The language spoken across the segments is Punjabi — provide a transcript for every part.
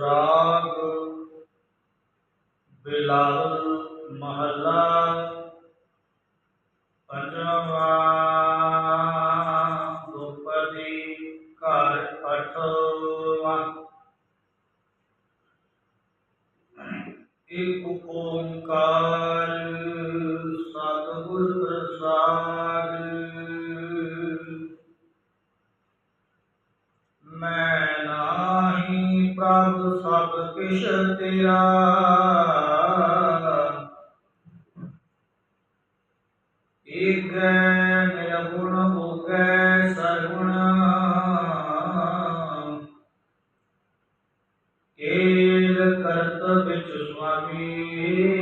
ਰਾਗ ਬਿਲਾਵਲ ਮਹੱਲਾ ਪੰਜਵਾ ਦੁਪਦੀ ਘਰ ਅਠਵਾ। ਇਕ ਓੰਕਾਰ ਸਤਿਗੁਰ ਪ੍ਰਭ ਸਭ ਕਿਛ ਤੇਰਾ। ਏਕ ਨਿਰਗੁਣ ਹੋਗੈ ਸਰਗੁਣ। ਏਲ ਕਰਤ ਵਿੱਚ ਸੁਆਮੀ।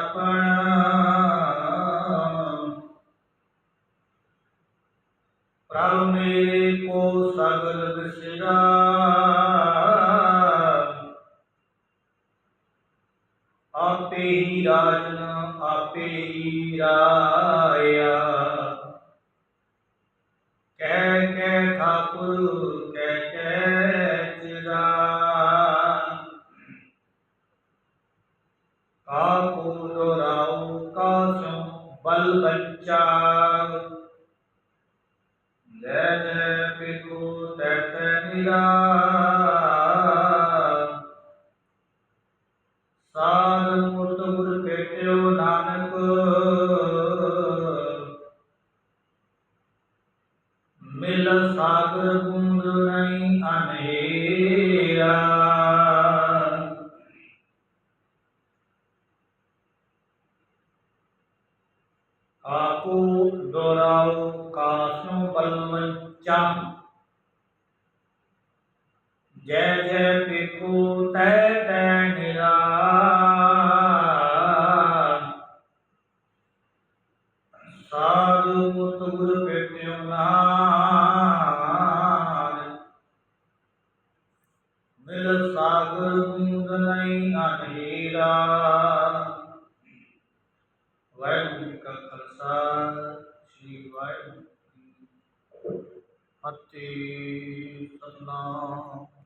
ਆਪਣ ਪ੍ਰਭ ਮੇਰੇ ਕੋ ਸਗਲ ਵਿਸਰਾ ਆਪੇ ਹੀ ਰਾਜਨ ਆਪੇ ਹੀ ਰਾਇਆ। ਕਹਿ ਕਹਿ ਠਾਕੁਰ ਕਾਕੂ ਦੁਰਾਉ ਕਾਸੋਂ ਬਲ ਬੱਚਾ ਲੈ ਜੈ ਪਿਕੂ ਤੈ ਨਿਰਾ आपूर्दोराव काष्णुबल्लञ्चां जय जय पिकु तय तय निरा। साधु मुत गुरु पेट्यो मिल सागर ਵਾਹਿਗੁਰੂ ਜੀ